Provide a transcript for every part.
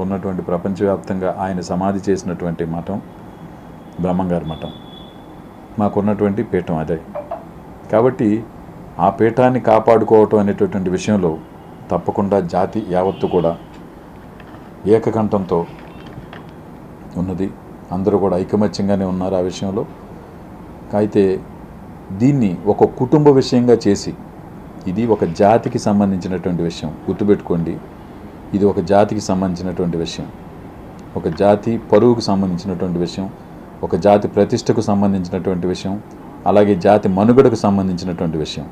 ఉన్నటువంటి ప్రపంచవ్యాప్తంగా ఆయన సమాధి చేసినటువంటి మఠం బ్రహ్మంగారి మఠం. మాకున్నటువంటి పీఠం అదే. కాబట్టి ఆ పీఠాన్ని కాపాడుకోవటం అనేటటువంటి విషయంలో తప్పకుండా జాతి యావత్తు కూడా ఏకకంఠంతో ఉన్నది. అందరూ కూడా ఐకమత్యంగానే ఉన్నారు ఆ విషయంలో. అయితే దీన్ని ఒక కుటుంబ విషయంగా చేసి ఇది ఒక జాతికి సంబంధించినటువంటి విషయం గుర్తుపెట్టుకోండి. ఇది ఒక జాతికి సంబంధించినటువంటి విషయం. ఒక జాతి పరువుకు సంబంధించినటువంటి విషయం. ఒక జాతి ప్రతిష్టకు సంబంధించినటువంటి విషయం. అలాగే జాతి మనుగడకు సంబంధించినటువంటి విషయం.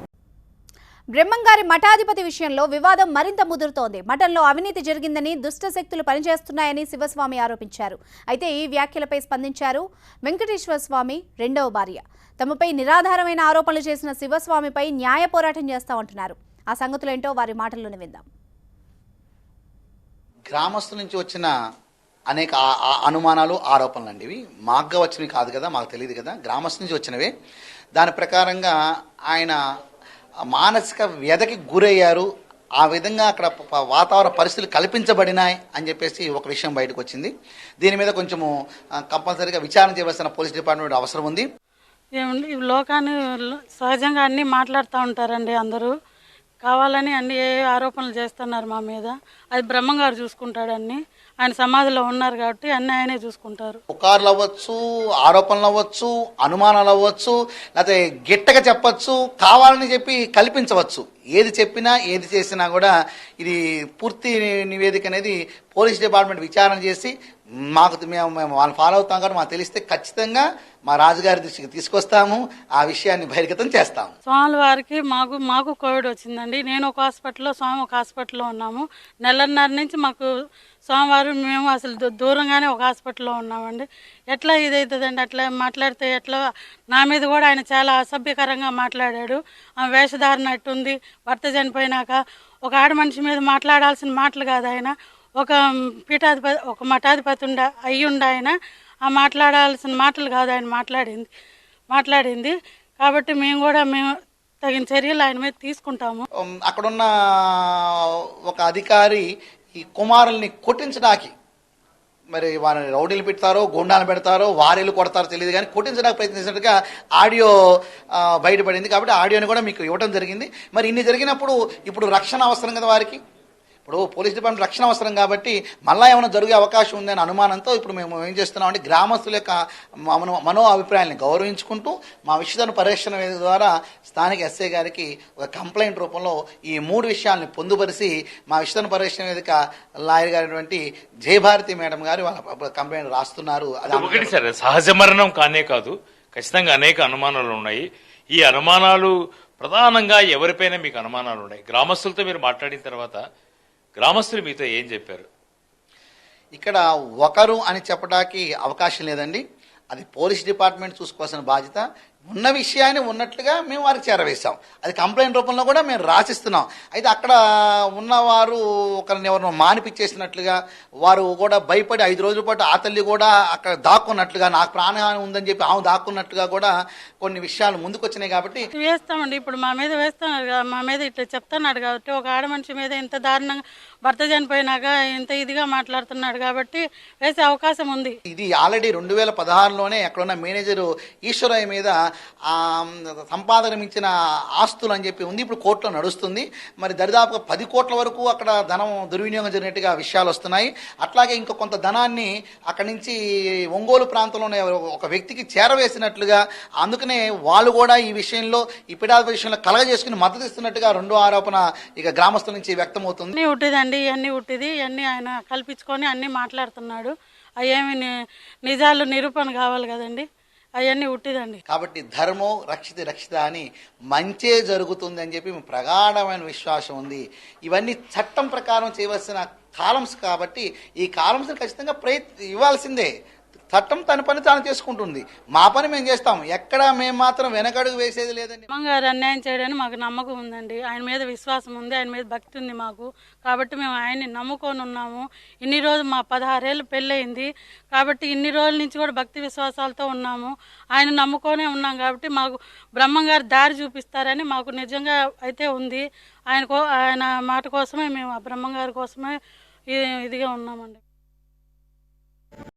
బ్రహ్మంగారి మఠాధిపతి విషయంలో వివాదం మరింత ముదురుతోంది. మఠంలో అవినీతి జరిగిందని దుష్ట శక్తులు పనిచేస్తున్నాయని శివస్వామి ఆరోపించారు. అయితే ఈ వ్యాఖ్యలపై స్పందించారు వెంకటేశ్వర స్వామి రెండవ భార్య. తమపై నిరాధారమైన ఆరోపణలు చేసిన శివస్వామిపై న్యాయ పోరాటం చేస్తామంటున్నారు. ఆ సంగతులేంటో వారి మాటల్లోనే విందాం. గ్రామస్తుల నుంచి వచ్చిన అనేక అనుమానాలు ఆరోపణలు అండి ఇవి. మాకుగా వచ్చినవి కాదు కదా మాకు తెలియదు కదా. గ్రామస్తుల నుంచి వచ్చినవే. దాని ప్రకారంగా ఆయన మానసిక వ్యధకి గురయ్యారు. ఆ విధంగా అక్కడ వాతావరణ పరిస్థితులు కల్పించబడినాయి అని చెప్పేసి ఒక విషయం బయటకు వచ్చింది. దీని మీద కొంచెము కంపల్సరిగా కంపల్సరీగా విచారణ చేయవలసిన పోలీస్ డిపార్ట్మెంట్ అవసరం ఉంది. ఏమండి లోకాన్ని సహజంగా అన్నీ మాట్లాడుతూ ఉంటారండి అందరూ. కావాలని అన్ని ఏ ఆరోపణలు చేస్తున్నారు మా మీద? అది బ్రహ్మంగారు చూసుకుంటాడు అన్ని. ఆయన సమాధిలో ఉన్నారు కాబట్టి అన్ని ఆయనే చూసుకుంటారు. పుకార్లు అవ్వచ్చు ఆరోపణలు అవ్వచ్చు అనుమానాలు అవ్వచ్చు లేకపోతే గిట్టగా చెప్పచ్చు కావాలని చెప్పి కల్పించవచ్చు. ఏది చెప్పినా ఏది చేసినా కూడా ఇది పూర్తి నివేదిక అనేది పోలీస్ డిపార్ట్మెంట్ విచారణ చేసి మాకు మేము మేము వాళ్ళని ఫాలో అవుతాం కాబట్టి మాకు తెలిస్తే ఖచ్చితంగా మా రాజుగారి దృష్టికి తీసుకొస్తాము ఆ విషయాన్ని బహిర్గతం చేస్తాము. స్వామి వారికి మాకు మాకు కోవిడ్ వచ్చిందండి. నేను ఒక హాస్పిటల్లో స్వామి ఒక హాస్పిటల్లో ఉన్నాము. నెలన్నర నుంచి మాకు సోమవారం మేము అసలు దూరంగానే ఒక హాస్పిటల్లో ఉన్నామండి. ఎట్లా ఇదవుతుందండి అట్లా మాట్లాడితే ఎట్లా? నా మీద కూడా ఆయన చాలా అసభ్యకరంగా మాట్లాడాడు. ఆమె వేషధారణ అట్టుంది. భర్త చనిపోయినాక ఒక ఆడ మనిషి మీద మాట్లాడాల్సిన మాటలు కాదు ఆయన. ఒక పీఠాధిపతి ఒక మఠాధిపతి ఉండ అయ్యుండ ఆయన. ఆ మాట్లాడాల్సిన మాటలు కాదు ఆయన మాట్లాడింది మాట్లాడింది. కాబట్టి మేము కూడా మేము తగిన చర్యలు ఆయన మీద తీసుకుంటాము. అక్కడున్న ఒక అధికారి ఈ కుమారుల్ని కొట్టించడానికి మరి వారిని రౌడీలు పెడతారో గుండాలు పెడతారో వారీలు కొడతారో తెలియదు కానీ కొట్టించడానికి ప్రయత్నించినట్టుగా ఆడియో బయటపడింది. కాబట్టి ఆడియోని కూడా మీకు ఇవ్వడం జరిగింది. మరి ఇన్ని జరిగినప్పుడు ఇప్పుడు రక్షణ అవసరం కదా వారికి? ఇప్పుడు పోలీస్ డిపార్ట్మెంట్ రక్షణ అవసరం కాబట్టి మళ్ళా ఏమైనా జరిగే అవకాశం ఉందనే అనుమానంతో ఇప్పుడు మేము ఏం చేస్తున్నాం అంటే గ్రామస్తుల యొక్క మనో మనో అభిప్రాయాన్ని గౌరవించుకుంటూ మా విషయాన్ని పరీక్షణ ద్వారా స్థానిక ఎస్ఐ గారికి ఒక కంప్లైంట్ రూపంలో ఈ మూడు విషయాల్ని పొందుపరిచి మా విషయాన్ని పరీక్షణ వేదిక లాయర్ గారైనటువంటి జయభారతి మేడం గారు వాళ్ళ కంప్లైంట్ రాస్తున్నారు. అది ఒకటి సార్ సహజ మరణం కానే కాదు ఖచ్చితంగా అనేక అనుమానాలు ఉన్నాయి. ఈ అనుమానాలు ప్రధానంగా ఎవరిపైన మీకు అనుమానాలు ఉన్నాయి? గ్రామస్తులతో మీరు మాట్లాడిన తర్వాత గ్రామస్తులు మీతో ఏం చెప్పారు? ఇక్కడ ఒకరు అని చెప్పడానికి అవకాశం లేదండి. అది పోలీస్ డిపార్ట్మెంట్ చూసుకోవాల్సిన బాధ్యత. ఉన్న విషయాన్ని ఉన్నట్లుగా మేము వారికి చేరవేశాం. అది కంప్లైంట్ రూపంలో కూడా మేము రాసిస్తున్నాం. అయితే అక్కడ ఉన్నవారు ఒకరిని ఎవరినో మానిపించేసినట్లుగా వారు కూడా భయపడి ఐదు రోజుల పాటు ఆ తల్లి కూడా అక్కడ దాక్కున్నట్లుగా నాకు ప్రాణహాని ఉందని చెప్పి ఆమె దాక్కున్నట్లుగా కూడా కొన్ని విషయాలు ముందుకొచ్చినాయి కాబట్టి వేస్తామండి. ఇప్పుడు మా మీద వేస్తున్నారు మా మీద ఇట్లా చెప్తున్నాడు కాబట్టి ఒక ఆడ మనిషి మీద ఇంత దారుణంగా భర్త చనిపోయినాక ఇంత ఇదిగా మాట్లాడుతున్నాడు కాబట్టి వేసే అవకాశం ఉంది. ఇది ఆల్రెడీ రెండు వేల పదహారులోనే అక్కడున్న మేనేజరు ఈశ్వరయ్య మీద సంపాదన మించిన ఆస్తులు అని చెప్పి ఉంది. ఇప్పుడు కోర్టులో నడుస్తుంది. మరి దరిదాపుగా పది కోట్ల వరకు అక్కడ ధనం దుర్వినియోగం జరిగినట్టుగా విషయాలు వస్తున్నాయి. అట్లాగే ఇంకా కొంత ధనాన్ని అక్కడి నుంచి ఒంగోలు ప్రాంతంలోనే ఒక వ్యక్తికి చేరవేసినట్లుగా అందుకనే వాళ్ళు కూడా ఈ విషయంలో ఈ విషయంలో కలగజేసుకుని మద్దతు ఇస్తున్నట్టుగా రెండో ఆరోపణ ఇక గ్రామస్తుల నుంచి వ్యక్తమవుతుంది. ఉట్టిదండి ఇవన్నీ ఉట్టిది. ఇవన్నీ ఆయన కల్పించుకొని అన్నీ మాట్లాడుతున్నాడు. అవేమి నిజాలు నిరూపణ కావాలి కదండి. అవన్నీ ఉట్టిదండి. కాబట్టి ధర్మం రక్షిత రక్షిత అని మంచే జరుగుతుంది అని చెప్పి ప్రగాఢమైన విశ్వాసం ఉంది. ఇవన్నీ చట్టం ప్రకారం చేయవలసిన కాలమ్స్ కాబట్టి ఈ కాలమ్స్ని ఖచ్చితంగా ప్రయత్ ఇవ్వాల్సిందే. చట్టం తన పని తాను చేసుకుంటుంది. మా పని మేము చేస్తాం. ఎక్కడ మేము మాత్రం వెనకడుగు వేసేది లేదండి. అమ్మగారు అన్యాయం చేయడానికి మాకు నమ్మకం ఉందండి. ఆయన మీద విశ్వాసం ఉంది ఆయన మీద భక్తి ఉంది మాకు. కాబట్టి మేము ఆయన్ని నమ్ముకొని ఉన్నాము. ఇన్ని రోజులు మా పదహారేళ్ళు పెళ్ళయింది. కాబట్టి ఇన్ని రోజుల నుంచి కూడా భక్తి విశ్వాసాలతో ఉన్నాము. ఆయన నమ్ముకొనే ఉన్నాం కాబట్టి మాకు బ్రహ్మంగారు దారి చూపిస్తారని మాకు నిజంగా అయితే ఉంది. ఆయన కో ఆయన మాట కోసమే మేము ఆ బ్రహ్మంగారి కోసమే ఇదిగా ఉన్నామండి.